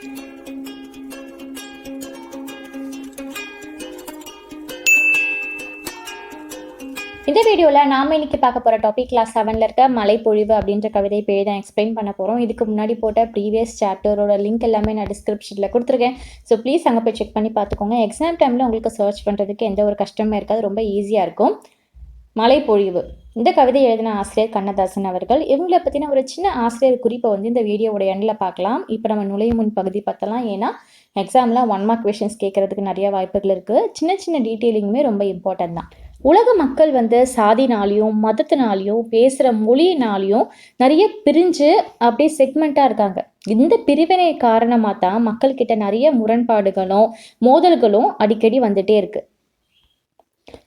இந்த வீடியோவில் நாம் இன்னைக்கு பார்க்க போகிற டாபிக் கிளாஸ் செவனில் இருக்க மலைப்பொழிவு அப்படின்ற கவிதை பேர் தான் எக்ஸ்பிளைன் பண்ண போகிறோம் இதுக்கு முன்னாடி போட்ட ப்ரீவியஸ் சாப்டரோட லிங்க் எல்லாமே நான் டிஸ்கிரிப்ஷனில் கொடுத்துருக்கேன். ஸோ ப்ளீஸ் அங்கே போய் செக் பண்ணி பார்த்துக்கோங்க. எக்ஸாம் டைமில் உங்களுக்கு சர்ச் பண்ணுறதுக்கு எந்த ஒரு கஷ்டமே இருக்காது. ரொம்ப ஈஸியாக இருக்கும். மலைப்பொழிவு. இந்த கவிதை எழுதின ஆசிரியர் கண்ணதாசன் அவர்கள். இவங்களை பற்றின ஒரு சின்ன ஆசிரியர் குறிப்பை வந்து இந்த வீடியோவோட எண்டில் பார்க்கலாம். இப்போ நம்ம நுழையும் முன் பகுதி பார்த்தலாம் ஏன்னா எக்ஸாமில் ஒன் மார்க் கொஷின்ஸ் கேட்குறதுக்கு நிறைய வாய்ப்புகள் இருக்குது சின்ன சின்ன டீட்டெயிலிங்குமே ரொம்ப இம்பார்ட்டன்ட் தான். உலக மக்கள் வந்து சாதினாலையும் மதத்தினாலையும் பேசுகிற மொழியினாலையும் நிறைய பிரிஞ்சு அப்படியே செக்மெண்ட்டாக இருக்காங்க. இந்த பிரிவினை காரணமாக தான் மக்கள்கிட்ட நிறைய முரண்பாடுகளும் மோதல்களும் அடிக்கடி வந்துட்டே இருக்குது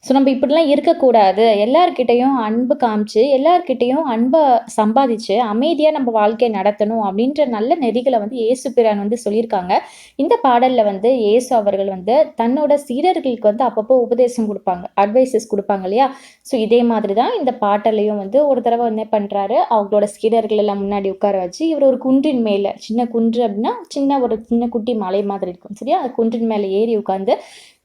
ஸோ நம்ம இப்படிலாம் இருக்கக்கூடாது. எல்லார்கிட்டேயும் அன்பு காமிச்சு எல்லார்கிட்டேயும் அன்பை சம்பாதிச்சு அமைதியாக நம்ம வாழ்க்கையை நடத்தணும் அப்படின்ற நல்ல நெறிகளை வந்து இயேசு பிரான் வந்து சொல்லியிருக்காங்க. இந்த பாடலில் வந்து இயேசு அவர்கள் வந்து தன்னோட சீடர்களுக்கு வந்து அப்பப்போ உபதேசம் கொடுப்பாங்க அட்வைசஸ் கொடுப்பாங்க இல்லையா? ஸோ இதே மாதிரி தான் இந்த பாட்டிலையும் வந்து ஒரு தடவை என்ன பண்ணுறாரு அவங்களோட சீடர்கள் எல்லாம் முன்னாடி உட்கார வச்சு இவர் ஒரு குன்றின் மேலே சின்ன குன்று அப்படின்னா சின்ன ஒரு சின்ன குட்டி மலை மாதிரி இருக்கும் சரியா? அந்த குன்றின் மேலே ஏறி உட்காந்து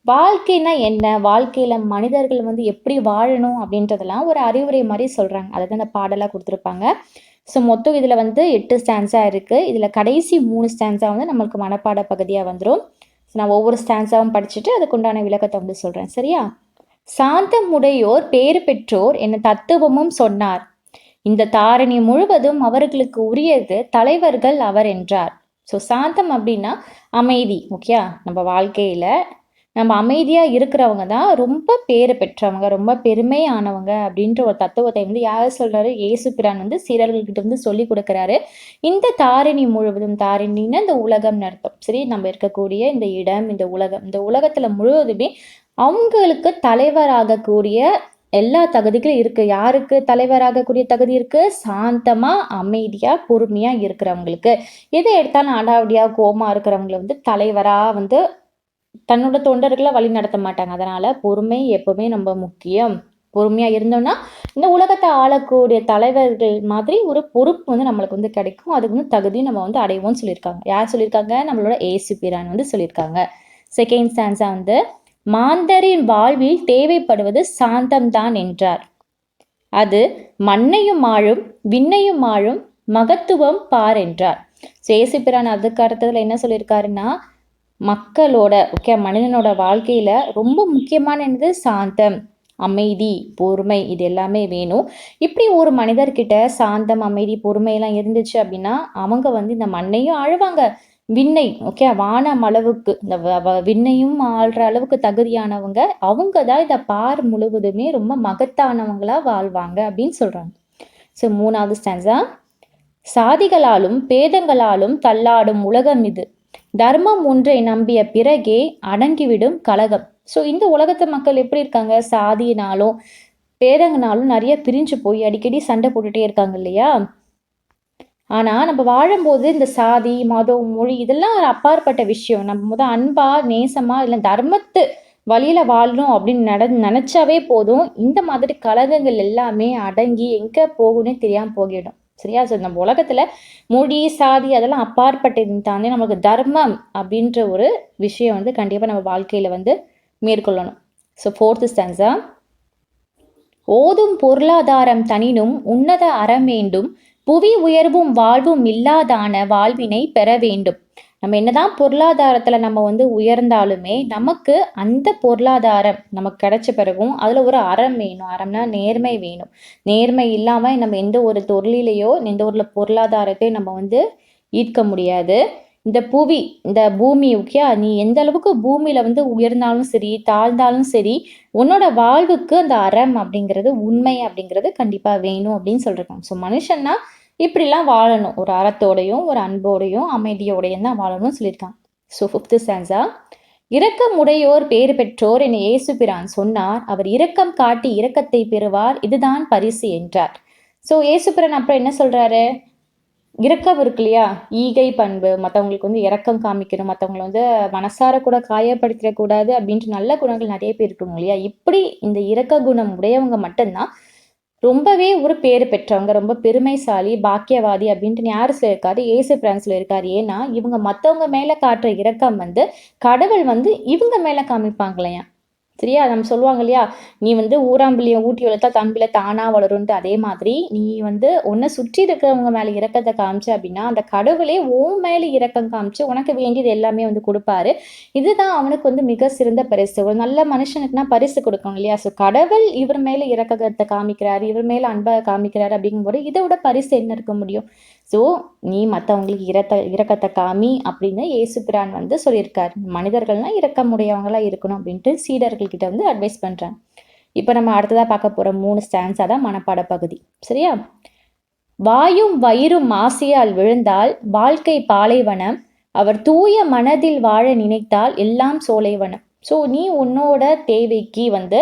வாழ்க்கைனா என்ன? வாழ்க்கையில் மனிதர்கள் வந்து எப்படி வாழணும் அப்படின்றதெல்லாம் ஒரு அறிவுரை மாதிரி சொல்கிறாங்க அதை தான் அந்த பாடலாக கொடுத்துருப்பாங்க. ஸோ மொத்தம் இதில் வந்து எட்டு ஸ்டான்ஸா இருக்குது இதில் கடைசி மூணு ஸ்டான்ஸா வந்து நம்மளுக்கு மனப்பாட பகுதியாக வந்துடும் ஸோ நான் ஒவ்வொரு ஸ்டான்ஸாவும் படிச்சுட்டு அதுக்குண்டான விளக்கத்தை வந்து சொல்கிறேன் சரியா? சாந்தம் உடையோர் பேறு பெற்றோர் என்ன தத்துவமும் சொன்னார். இந்த தாரணி முழுவதும் அவர்களுக்கு உரியது தலைவர்கள் அவர் என்றார். ஸோ சாந்தம் அப்படின்னா அமைதி ஓகே நம்ம வாழ்க்கையில் நம்ம அமைதியாக இருக்கிறவங்க தான் ரொம்ப பேர் பெற்றவங்க ரொம்ப பெருமையானவங்க அப்படின்ற ஒரு தத்துவத்தை வந்து யார் சொல்கிறாரு ஏசு பிரான் வந்து சீரர்கள்கிட்ட வந்து சொல்லி கொடுக்குறாரு. இந்த தாரிணி முழுவதும் தாரிணின்னு இந்த உலகம் அர்த்தம் சரி நம்ம இருக்கக்கூடிய இந்த இடம் இந்த உலகம் இந்த உலகத்தில் முழுவதுமே அவங்களுக்கு தலைவராகக்கூடிய எல்லா தகுதிகளும் இருக்கு. யாருக்கு தலைவராகக்கூடிய தகுதி இருக்கு? சாந்தமா அமைதியா பொறுமையா இருக்கிறவங்களுக்கு. எதை எடுத்தாலும் அடாவடியா கோமா இருக்கிறவங்களை வந்து தலைவரா வந்து தன்னோட தொண்டர்களை வழி நடத்த மாட்டாங்க. அதனால பொறுமை எப்பவுமே ரொம்ப முக்கியம். பொறுமையா இருந்தோம்னா இந்த உலகத்தை ஆளக்கூடிய தலைவர்கள் மாதிரி ஒரு பொறுப்பு வந்து நம்மளுக்கு வந்து கிடைக்கும். அதுக்கு வந்து தகுதியும் நம்ம வந்து அடைவோம்னு சொல்லியிருக்காங்க. யார் சொல்லியிருக்காங்க? நம்மளோட ஏசு பிரான் வந்து சொல்லியிருக்காங்க. செகண்ட் ஸ்டான்ஸா வந்து மாந்தரின் வாழ்வில் தேவைப்படுவது சாந்தம்தான் என்றார். அது மண்ணையும் ஆழும் விண்ணையும் ஆழும் மகத்துவம் பார் என்றார். சேசுபிரான் அதுக்கு அடுத்ததுல என்ன சொல்லியிருக்காருன்னா மக்களோட ஓகே மனிதனோட வாழ்க்கையில் ரொம்ப முக்கியமான என்னது? சாந்தம் அமைதி பொறுமை இது எல்லாமே வேணும். இப்படி ஒரு மனிதர்கிட்ட சாந்தம் அமைதி பொறுமையெல்லாம் இருந்துச்சு அப்படின்னா அவங்க வந்து இந்த மண்ணையும் ஆழ்வாங்க. விண்ணை ஓகே வானம் அளவுக்கு இந்த விண்ணையும் ஆள்ற அளவுக்கு தகுதியானவங்க அவங்க தான் இந்த பார் முழுவதுமே ரொம்ப மகத்தானவங்களா வாழ்வாங்க அப்படின்னு சொல்றாங்க. ஸோ மூணாவது ஸ்டான்ஸா சாதிகளாலும் பேதங்களாலும் தள்ளாடும் உலகம் இது. தர்மம் ஒன்றை நம்பிய பிறகே அடங்கிவிடும் கலகம். ஸோ இந்த உலகத்து மக்கள் எப்படி இருக்காங்க? சாதியினாலும் பேரங்கினாலும் நிறைய பிரிஞ்சு போய் அடிக்கடி சண்டை போட்டுகிட்டே இருக்காங்க இல்லையா? ஆனால் நம்ம வாழும்போது இந்த சாதி மதம் மொழி இதெல்லாம் ஒரு அப்பாற்பட்ட விஷயம். நம்ம முத அன்பா நேசமா இல்லை தர்மத்து வழியில் வாழணும் அப்படின்னு நட நினச்சாவே போதும். இந்த மாதிரி கலகங்கள் எல்லாமே அடங்கி எங்கே போகணும்னு தெரியாமல் போகிடும். சரியா? ஸோ நம்ம உலகத்தில் மொழி சாதி அதெல்லாம் அப்பாற்பட்டது தாண்டி நமக்கு தர்மம் அப்படின்ற ஒரு விஷயம் வந்து கண்டிப்பாக நம்ம வாழ்க்கையில் வந்து மேற்கொள்ளணும். ஸோ ஃபோர்த்து ஸ்டான்ஸா ஓதும் பொருளாதாரம் தனினும் உன்னத அறம் வேண்டும். புவி உயர்வும் வாழ்வும் இல்லாதான வாழ்வினை பெற வேண்டும். நம்ம என்னதான் பொருளாதாரத்தில் நம்ம வந்து உயர்ந்தாலுமே நமக்கு அந்த பொருளாதாரம் நமக்கு கிடைச்ச பிறகும் அதில் ஒரு அறம் வேணும். அறம்னா நேர்மை வேணும். நேர்மை இல்லாமல் நம்ம எந்த ஒரு தொழிலையோ எந்த ஒரு பொருளாதாரத்தையும் நம்ம வந்து ஈர்க்க முடியாது. இந்த புவி இந்த பூமி ஓகே நீ எந்த அளவுக்கு பூமியில வந்து உயர்ந்தாலும் சரி தாழ்ந்தாலும் சரி உன்னோட வாழ்வுக்கு அந்த அறம் அப்படிங்கிறது உண்மை அப்படிங்கிறது கண்டிப்பா வேணும் அப்படின்னு சொல்றாங்க. ஸோ மனுஷன்னா இப்படிலாம் வாழணும். ஒரு அறத்தோடையும் ஒரு அன்போடையும் அமைதியோடையும் தான் வாழணும்னு சொல்லியிருக்காங்க. ஸோ ஃபிஃப்த்து ஸ்டான்ஸா இரக்கமுடையோர் பேறு பெற்றோர் என இயேசுபிரான் சொன்னார். அவர் இரக்கம் காட்டி இரக்கத்தை பெறுவார். இதுதான் பரிசு என்றார். ஸோ இயேசுபிரான் அப்புறம் என்ன சொல்றாரு? இரக்கம் இருக்கு இல்லையா? ஈகை பண்பு. மற்றவங்களுக்கு வந்து இரக்கம் காமிக்கணும். மற்றவங்களை வந்து மனசார கூட காயப்படுத்திடக்கூடாது அப்படின்ற நல்ல குணங்கள் நிறைய பேர் இருக்குங்க இல்லையா? இப்படி இந்த இரக்க குணம் உடையவங்க மட்டும்தான் ரொம்பவே ஒரு பேர் பெற்றவங்க ரொம்ப பெருமைசாலி பாக்கியவாதி அப்படின்ட்டு யார் இருக்காது? ஏசு பிரான்ஸ்ல இருக்காரு. ஏன்னா இவங்க மற்றவங்க மேலே காட்டுற இரக்கம் வந்து கடவுள் வந்து இவங்க மேலே காமிப்பாங்களையா? சரியா நம்ம சொல்லுவாங்க இல்லையா? நீ வந்து ஊராம்பிலியை ஊட்டி வளர்த்தா தம்பில தானாக வளரும்ட்டு அதே மாதிரி நீ வந்து உன்னை சுற்றி இருக்கிறவங்க மேலே இறக்கத்தை காமிச்ச அப்படின்னா அந்த கடவுளே உன் மேலே இறக்கம் காமிச்சு உனக்கு வேண்டியது எல்லாமே வந்து கொடுப்பாரு. இதுதான் அவனுக்கு வந்து மிக சிறந்த பரிசு. ஒரு நல்ல மனுஷனுக்குனா பரிசு கொடுக்கணும் இல்லையா? ஸோ கடவுள் இவர் மேலே இறக்கத்தை காமிக்கிறாரு இவர் மேலே அன்பை காமிக்கிறாரு அப்படிங்கும்போது இதை விட பரிசு என்ன இருக்க முடியும்? ஸோ நீ மற்றவங்களுக்கு இறத்த இறக்கத்தை காமி அப்படின்னு இயேசு பிரான் வந்து சொல்லியிருக்காரு. மனிதர்கள்லாம் இரக்கமுடையவங்களா இருக்கணும் அப்படின்ட்டு சீடர்கள் சீடர்கள்கிட்ட வந்து அட்வைஸ் பண்ணுறேன் இப்போ நம்ம அடுத்ததாக பார்க்க போகிற மூணு ஸ்டான்ஸாக தான் மனப்பாட பகுதி. சரியா? வாயும் வயிறும் மாசியால் விழுந்தால் வாழ்க்கை பாலைவனம். அவர் தூய மனதில் வாழ நினைத்தால் எல்லாம் சோலைவனம். ஸோ நீ உன்னோட தேவைக்கு வந்து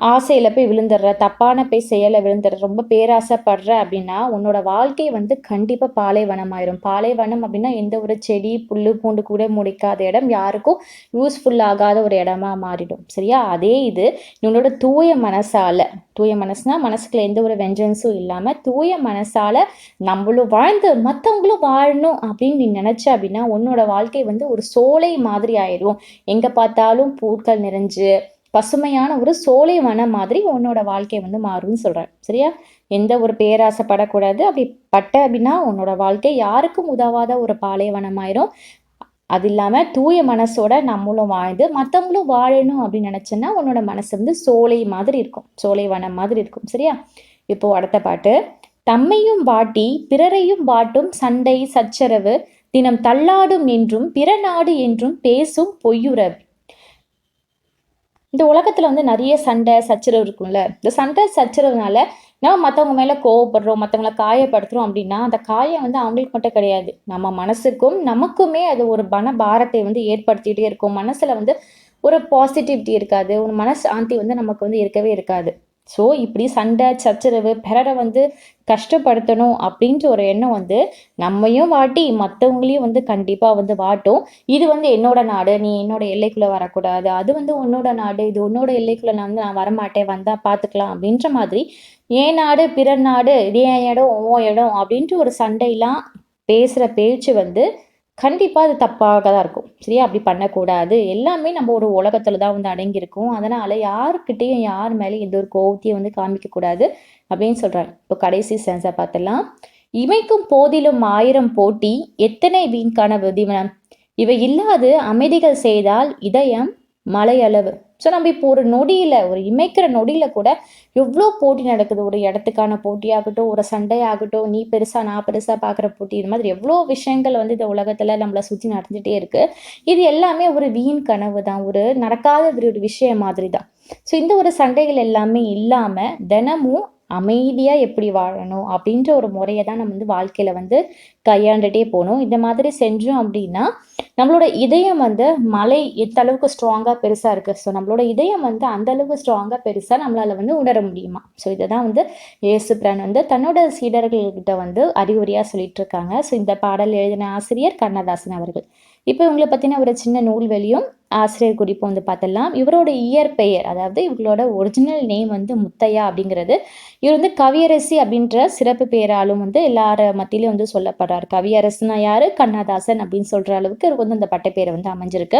ஆசையில் போய் விழுந்துடுற தப்பான போய் செயலை விழுந்துடுற ரொம்ப பேராசைப்படுற அப்படின்னா உன்னோட வாழ்க்கை வந்து கண்டிப்பாக பாலைவனமாயிரும். பாலைவனம் அப்படின்னா எந்த ஒரு செடி புல் பூண்டு கூட முடிக்காத இடம் யாருக்கும் யூஸ்ஃபுல் ஆகாத ஒரு இடமா மாறிடும். சரியா? அதே இது உன்னோட தூய மனசால் தூய மனசுனா மனசுக்குள்ள எந்த ஒரு வெஞ்சன்ஸும் இல்லாமல் தூய மனசால் நம்மளும் வாழ்ந்து மற்றவங்களும் வாழணும் அப்படின்னு நீ நினச்ச அப்படின்னா உன்னோட வாழ்க்கை வந்து ஒரு சோலை மாதிரி ஆயிடும் எங்கே பார்த்தாலும் பூக்கள் நிறைஞ்சு பசுமையான ஒரு சோலை வனம் மாதிரி உன்னோட வாழ்க்கை வந்து மாறும்னு சொல்கிறேன் சரியா? எந்த ஒரு பேராசைப்படக்கூடாது. அப்படி பட்ட அப்படின்னா உன்னோட வாழ்க்கை யாருக்கும் உதவாத ஒரு பாலைவனமாயிரும் அது இல்லாமல் தூய மனசோட நம்மளும் வாழ்ந்து மற்றவங்களும் வாழணும் அப்படின்னு நினச்சேன்னா உன்னோட மனசு வந்து சோலை மாதிரி இருக்கும். சோலை வனம் மாதிரி இருக்கும். சரியா? இப்போது அடுத்த பாட்டு. தம்மையும் வாட்டி பிறரையும் வாட்டும் சண்டை சச்சரவு தினம் தள்ளாடும் என்றும் பிற நாடு என்றும் பேசும் பொய்யுறவு. இந்த உலகத்தில் வந்து நிறைய சண்டை சச்சரவு இருக்கும்ல. இந்த சண்டை சச்சரவுனால நம்ம மற்றவங்க மேலே கோவப்படுறோம் மற்றவங்கள காயப்படுத்துகிறோம் அப்படின்னா அந்த காயம் வந்து அவங்களுக்கு மட்டும் கிடையாது. நம்ம மனசுக்கும் நமக்குமே அது ஒரு மன பாரத்தை வந்து ஏற்படுத்திகிட்டே இருக்கும். மனசில் வந்து ஒரு பாசிட்டிவிட்டி இருக்காது. ஒரு மன சாந்தி வந்து நமக்கு வந்து இருக்கவே இருக்காது. ஸோ இப்படி சண்டை சச்சரவு பிறரை வந்து கஷ்டப்படுத்தணும் அப்படின்ற ஒரு எண்ணம் வந்து நம்மையும் வாட்டி மற்றவங்களையும் வந்து கண்டிப்பாக வந்து வாட்டும். இது வந்து என்னோட நாடு. நீ என்னோட எல்லைக்குள்ளே வரக்கூடாது. அது வந்து உன்னோட நாடு. இது உன்னோட எல்லைக்குள்ளே நான் வந்து நான் வரமாட்டேன். வந்தால் பார்த்துக்கலாம் அப்படின்ற மாதிரி ஏன் நாடு பிறர் நாடு இதே இடம் ஓ இடம் அப்படின்ட்டு ஒரு சண்டையெல்லாம் பேசுகிற பேச்சு வந்து கண்டிப்பாக அது தப்பாக தான் இருக்கும். சரியா? அப்படி பண்ணக்கூடாது. எல்லாமே நம்ம ஒரு உலகத்தில் தான் வந்து அடங்கியிருக்கும். அதனால் யாருக்கிட்டேயும் யார் மேலேயும் எந்த ஒரு கோவத்தையும் வந்து காமிக்கக்கூடாது அப்படின்னு சொல்கிறாங்க இப்போ கடைசி சென்ஸை பார்த்துலாம் இமைக்கும் போதிலும் ஆயிரம் போட்டி எத்தனை வீண்கான விதிமனம்? இவை இல்லாது அமைதிகள் செய்தால் இதயம் மலையளவு. ஸோ நம்ம இப்போ ஒரு நொடியில் ஒரு இமைக்கிற நொடியில் கூட எவ்வளோ போட்டி நடக்குது? ஒரு இடத்துக்கான போட்டியாகட்டும் ஒரு சண்டையாகட்டும் நீ பெருசாக நான் பெருசாக பார்க்குற போட்டி இது மாதிரி எவ்வளோ விஷயங்கள் வந்து இந்த உலகத்தில் நம்மளை சுற்றி நடந்துகிட்டே இருக்குது இது எல்லாமே ஒரு வீண் கனவு தான். ஒரு நடக்காத ஒரு விஷயம் மாதிரி தான். ஸோ இந்த ஒரு சண்டைகள் எல்லாமே இல்லாமல் தினமும் அமைதியாக எப்படி வாழணும் அப்படின்ற ஒரு முறையை தான் நம்ம வந்து வாழ்க்கையில் வந்து கையாண்டுட்டே போகணும். இந்த மாதிரி செஞ்சோம் அப்படின்னா நம்மளோட இதயம் வந்து மலை எந்த அளவுக்கு ஸ்ட்ராங்காக பெருசாக இருக்குது ஸோ நம்மளோட இதயம் வந்து அந்த அளவுக்கு ஸ்ட்ராங்காக பெருசாக நம்மளால் வந்து உணர முடியுமா? ஸோ இதை தான் வந்து இயேசு பிரான் வந்து தன்னோட சீடர்கள்கிட்ட வந்து அறிகுறியாக சொல்லிட்டு இருக்காங்க. ஸோ இந்த பாடல் எழுதின ஆசிரியர் கண்ணதாசன் அவர்கள். இப்போ இவங்களை பற்றின ஒரு சின்ன நூல்வெளியும் ஆசிரியர் குறிப்பு வந்து பார்த்தலாம். இவரோட இயற்பெயர் அதாவது இவங்களோட ஒரிஜினல் நேம் வந்து முத்தையா அப்படிங்கிறது. இவர் வந்து கவியரசி அப்படின்ற சிறப்பு பெயராலும் வந்து எல்லார மத்தியிலையும் வந்து சொல்லப்படுறார். கவியரசுனா யாரு? கண்ணதாசன் அப்படின்னு சொல்ற அளவுக்கு இவருக்கு வந்து அந்த பட்டப்பேரை வந்து அமைஞ்சிருக்கு.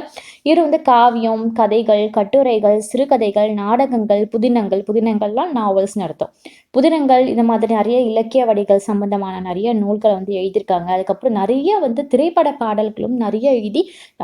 இவர் வந்து காவியம் கதைகள் கட்டுரைகள் சிறுகதைகள் நாடகங்கள் புதினங்கள் புதினங்கள்லாம் நாவல்ஸ் நடத்தும் புதினங்கள் இந்த மாதிரி நிறைய இலக்கிய வடிகள் சம்பந்தமான நிறைய நூல்களை வந்து எழுதியிருக்காங்க. அதுக்கப்புறம் நிறைய வந்து திரைப்பட பாடல்களும் நிறைய எழுதி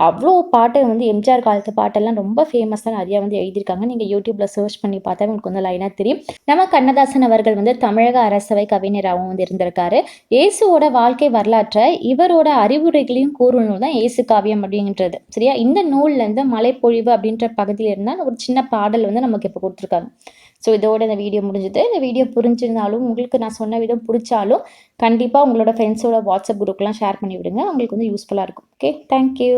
அவ்வளோ பாட்டை வந்து எம்ஜிஆர் எம்ஜிஆர் காலத்து பாட்டெல்லாம் ரொம்ப ஃபேமஸாக நிறையா வந்து எழுதியிருக்காங்க. நீங்கள் யூடியூப்பில் சர்ச் பண்ணி பார்த்தா உங்களுக்கு வந்து லைனாக தெரியும். நம்ம கண்ணதாசன் அவர்கள் வந்து தமிழக அரசவை கவிஞராகவும் வந்து இருந்திருக்காரு. இயேசுவோட வாழ்க்கை வரலாற்றை இவரோட அறிவுரைகளையும் கூறும் நூல் தான் இயேசு காவியம் அப்படின்றது சரியா? இந்த நூல்லேருந்து மலைப்பொழிவு அப்படின்ற பகுதியில் இருந்தால் ஒரு சின்ன பாடல் வந்து நமக்கு இப்போ கொடுத்துருக்காங்க. ஸோ இதோட இந்த வீடியோ முடிஞ்சது. இந்த வீடியோ புரிஞ்சிருந்தாலும் உங்களுக்கு நான் சொன்ன விதம் பிடிச்சாலும் கண்டிப்பாக உங்களோட ஃப்ரெண்ட்ஸோட வாட்ஸ்அப் குரூப்லாம் ஷேர் பண்ணி விடுங்க உங்களுக்கு வந்து யூஸ்ஃபுல்லாக இருக்கும். Okay thank you